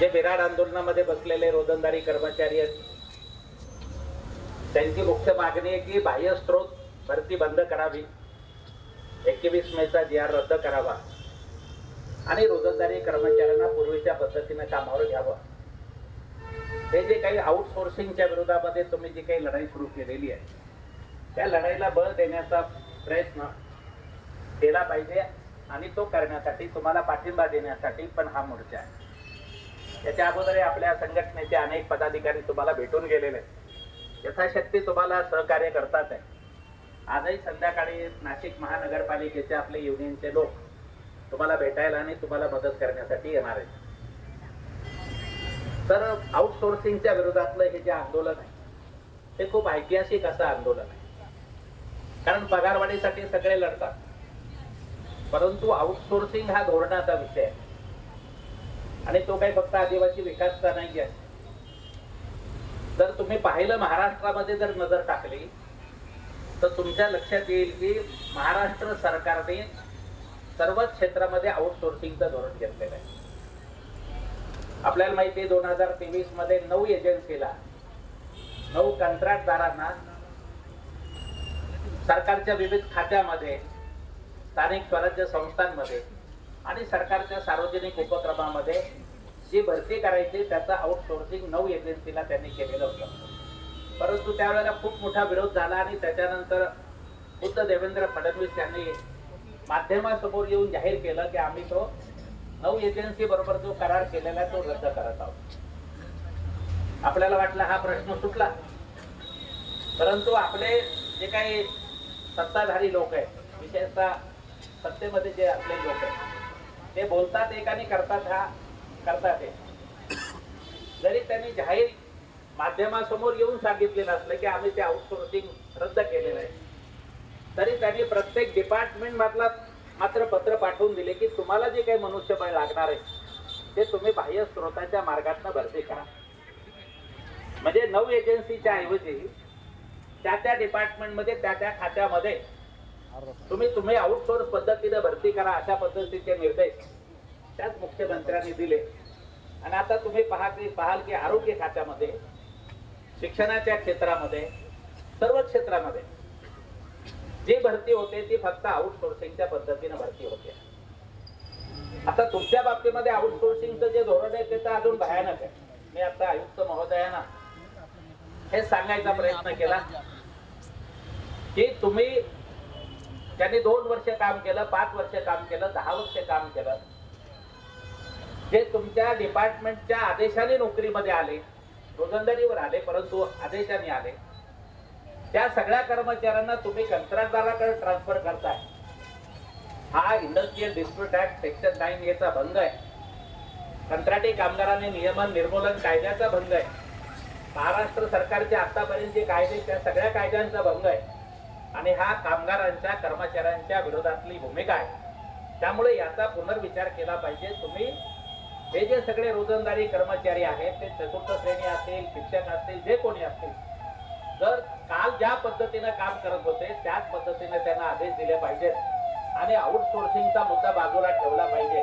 जे विराट आंदोलनामध्ये बसलेले रोजंदारी कर्मचारी आहेत त्यांची मुख्य मागणी आहे की बाह्य स्त्रोत भरती बंद करावी. एकवीस मेचा जी आर रद्द करावा. आणि रोजंदारी कर्मचाऱ्यांना पूर्वीच्या पद्धतीनं कामावर घ्यावं. हे जे काही आउटसोर्सिंगच्या विरोधामध्ये तुम्ही जी काही लढाई सुरू केलेली आहे त्या लढाईला बळ देण्याचा प्रयत्न केला पाहिजे आणि तो करण्यासाठी तुम्हाला पाठिंबा देण्यासाठी पण हा मोर्चा आहे. त्याच्या अगोदर आपल्या संघटनेचे अनेक पदाधिकारी तुम्हाला भेटून गेलेले आहेत. यथाशक्ती तुम्हाला सहकार्य करतात आहे. आजही संध्याकाळी नाशिक महानगरपालिकेचे आपले युनियनचे लोक तुम्हाला भेटायला आणि तुम्हाला मदत करण्यासाठी येणार आहेत. तर आउटसोर्सिंगच्या विरोधातलं हे जे आंदोलन आहे ते खूप ऐतिहासिक असं आंदोलन आहे. कारण पगारवाढीसाठी सगळे लढतात. परंतु आउटसोर्सिंग हा धोरणाचा विषय आहे. आणि तो काही फक्त आदिवासी विकासचा नाही आहे जर तुम्ही पाहिलं महाराष्ट्रामध्ये जर नजर टाकली तर तुमच्या लक्षात येईल की महाराष्ट्र सरकारने सर्वच क्षेत्रामध्ये आउटसोर्सिंगचं धोरण घेतलेलं आहे. आपल्याला माहिती आहे दोन हजार तेवीसमध्ये नऊ एजन्सीला नऊ कंत्राटदारांना सरकारच्या विविध खात्यामध्ये स्थानिक स्वराज्य संस्थांमध्ये आणि सरकारच्या सार्वजनिक उपक्रमामध्ये जी भरती करायची त्याचं आउटसोर्सिंग नऊ एजन्सीला त्यांनी केलेलं होतं. परंतु त्यावेळेला खूप मोठा विरोध झाला आणि त्याच्यानंतर खुद्द देवेंद्र फडणवीस यांनी माध्यमासमोर येऊन जाहीर केलं की आम्ही तो नऊ एजन्सी बरोबर जो करार केलेला आहे तो रद्द करत आहोत. आपल्याला वाटला हा प्रश्न सुटला. परंतु आपले जे काही सत्ताधारी लोक आहेत विशेषतः सत्तेमध्ये जे आपले लोक आहेत ते बोलतात एक आणि करतात हा करतात एक. जरी त्यांनी जाहीर माध्यमासमोर येऊन सांगितलेलं असलं की आम्ही ते आउटसोर्सिंग रद्द केलेलं आहे. तरी त्यांनी प्रत्येक डिपार्टमेंट मधला मात्र पत्र पाठवून दिले की तुम्हाला जे काही मनुष्यबळ लागणार आहे ते तुम्ही बाह्य स्रोताच्या मार्गातनं भरती करा. म्हणजे नऊ एजन्सीच्या ऐवजी त्या त्या डिपार्टमेंटमध्ये त्या त्या खात्यामध्ये तुम्ही तुम्ही आउटसोर्स पद्धतीने भरती करा अशा पद्धतीचे निर्देश त्याच मुख्यमंत्र्यांनी दिले. आणि आता तुम्ही पहा की पाहाल की आरोग्य खात्यामध्ये शिक्षणाच्या क्षेत्रामध्ये सर्व क्षेत्रामध्ये जी भरती होते ती फक्त आउटसोर्सिंगच्या पद्धतीने भरती होते. आता तुमच्या बाबतीमध्ये आउटसोर्सिंगचं जे धोरण आहे ते तर अजून भयानक आहे. मी आता आयुक्त महोदयांना हे सांगायचा प्रयत्न केला की तुम्ही त्यांनी दोन वर्ष काम केलं पाच वर्ष काम केलं दहा वर्ष काम केलं. जे तुमच्या डिपार्टमेंटच्या आदेशाने नोकरीमध्ये आले रोजंदारीवर आले परंतु आदेशाने आले त्या सगळ्या कर्मचाऱ्यांना तुम्ही कंत्राटदाराकडे ट्रान्सफर करताय. हा industrial dispute act section nine एचा भंग आहे. कंत्राटी कामगारांनी नियमन निर्मूलन कायद्याचा भंग आहे. महाराष्ट्र सरकारचे आतापर्यंत जे कायदे त्या सगळ्या कायद्यांचा भंग आहे. आणि हा कामगारांच्या कर्मचाऱ्यांच्या विरोधातली भूमिका आहे. त्यामुळे याचा पुनर्विचार केला पाहिजे. तुम्ही हे जे सगळे रोजंदारी कर्मचारी आहेत ते चतुर्थ श्रेणी असतील शिक्षक असतील जे कोणी असतील जर काल ज्या पद्धतीनं काम करत होते त्याच पद्धतीने त्यांना आदेश दिले पाहिजेत. आणि आउटसोर्सिंगचा मुद्दा बाजूला ठेवला पाहिजे.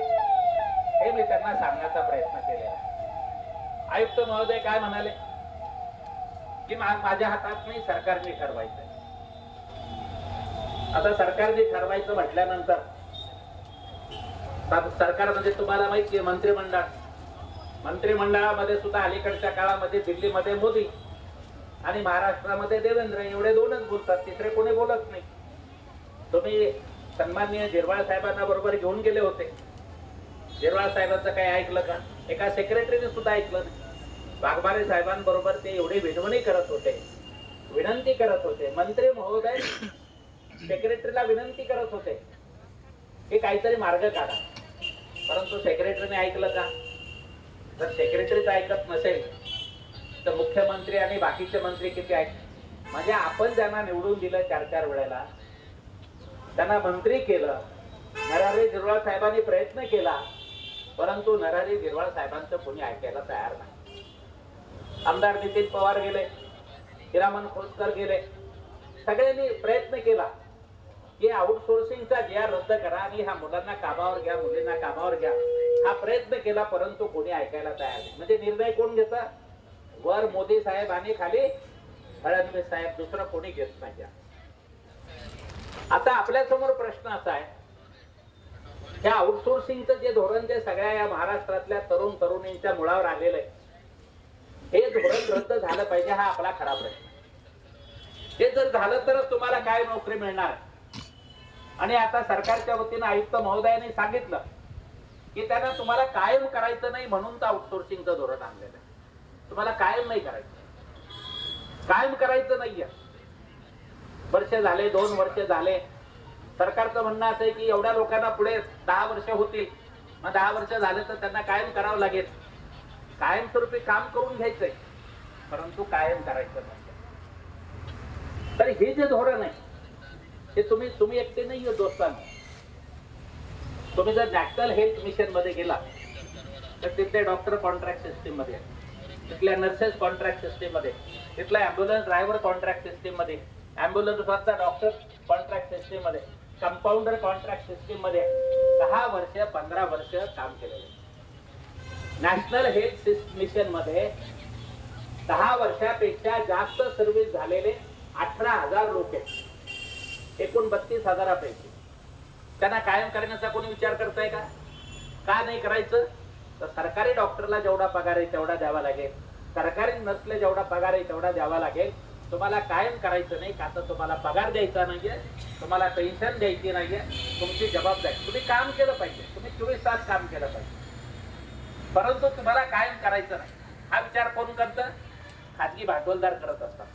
हे मी त्यांना सांगण्याचा प्रयत्न केलेला आहे. आयुक्त महोदय काय म्हणाले? की माझ्या हातात नाही सरकारने ठरवायचं आता सरकार जे ठरवायचं म्हटल्यानंतर सरकार म्हणजे तुम्हाला माहिती आहे मंत्रिमंडळ. मंत्रिमंडळामध्ये सुद्धा अलीकडच्या काळामध्ये दिल्लीमध्ये मोदी आणि महाराष्ट्रामध्ये देवेंद्र एवढे दोनच बोलतात तिसरे कोणी बोलत नाही. तुम्ही सन्माननीय जिरवाळ साहेबांना बरोबर घेऊन गेले होते. झिरवाळ साहेबांचं काही ऐकलं का? एका सेक्रेटरीने सुद्धा ऐकलं नाही. वाघमारे साहेबांबरोबर ते एवढे विनवणी करत होते विनंती करत होते मंत्री महोदय सेक्रेटरीला विनंती करत होते. हे काहीतरी मार्ग काढा. परंतु सेक्रेटरीने ऐकलं का? जर सेक्रेटरीच ऐकत नसेल तर मुख्यमंत्री आणि बाकीचे मंत्री किती ऐक म्हणजे आपण ज्यांना निवडून दिलं चार चार वेळेला त्यांना मंत्री केलं नरहरी झिरवाळ साहेबांनी प्रयत्न केला परंतु नरहरी झिरवाळ साहेबांचं कोणी ऐकायला तयार नाही. आमदार नितीन पवार गेले हिरामन खोतकर गेले सगळ्यांनी प्रयत्न केला. की आउटसोर्सिंगचा जी रद्द करा आणि ह्या मुलांना कामावर घ्या मुलींना कामावर घ्या. हा प्रयत्न केला परंतु कोणी ऐकायला तयार नाही. म्हणजे निर्णय कोण घेता? वर मोदी साहेब आणि खाली फडणवीस साहेब. दुसरं कोणी घेत नाही. आता आपल्यासमोर प्रश्न असा आहे. त्या आउटसोर्सिंगचं जे धोरण जे सगळ्या या महाराष्ट्रातल्या तरुण तरुणींच्या मुळावर आलेलं आहे हे धोरण रद्द झालं पाहिजे हा आपला खरा प्रश्न हे जर झालं तरच तुम्हाला काय नोकरी मिळणार? आणि आता सरकारच्या वतीनं आयुक्त महोदयाने सांगितलं की त्यांना तुम्हाला कायम करायचं नाही म्हणून तर आउटसोर्सिंगचं धोरण आणलेलं आहे. तुम्हाला कायम नाही करायचं. कायम करायचं नाहीये. वर्ष झाले दोन वर्ष झाले. सरकारचं म्हणणं असं आहे की एवढ्या लोकांना पुढे दहा वर्ष होतील. मग दहा वर्ष झाले तर त्यांना कायम करावं लागेल. कायमस्वरूपी काम करून घ्यायचंय. परंतु कायम करायचं नाही तर हे जे धोरण आहे हे तुम्ही तुम्ही एकटे नाही हो दोस्तांना. तुम्ही जर नॅशनल हेल्थ मिशनमध्ये गेला तर तिथले डॉक्टर कॉन्ट्रॅक्ट सिस्टीममध्ये तिथल्या नर्सेस कॉन्ट्रॅक्ट सिस्टीममध्ये तिथला अँब्युलन्स ड्रायव्हर कॉन्ट्रॅक्ट सिस्टीममध्ये अँब्युलन्स वरचा डॉक्टर कॉन्ट्रॅक्ट सिस्टीममध्ये कंपाऊंडर कॉन्ट्रॅक्ट सिस्टीममध्ये दहा वर्ष पंधरा वर्ष काम केलेलं नॅशनल हेल्थ मिशनमध्ये दहा वर्षापेक्षा जास्त सर्व्हिस झालेले अठरा हजार लोक आहेत. एकूण बत्तीस हजारापैकी. त्यांना कायम करण्याचा कोणी विचार करताय का? का नाही करायचं? तर सरकारी डॉक्टरला जेवढा पगार आहे तेवढा द्यावा लागेल. सरकारी नसले जेवढा पगार आहे तेवढा द्यावा लागेल. तुम्हाला कायम करायचं नाही का तर तुम्हाला पगार द्यायचा नाहीये तुम्हाला पेन्शन द्यायची नाहीये तुमची जबाबदारी. तुम्ही काम केलं पाहिजे. तुम्ही चोवीस तास काम केलं पाहिजे. परंतु तुम्हाला कायम करायचं नाही. हा विचार कोण करतं? खाजगी भांडवलदार करत असतात.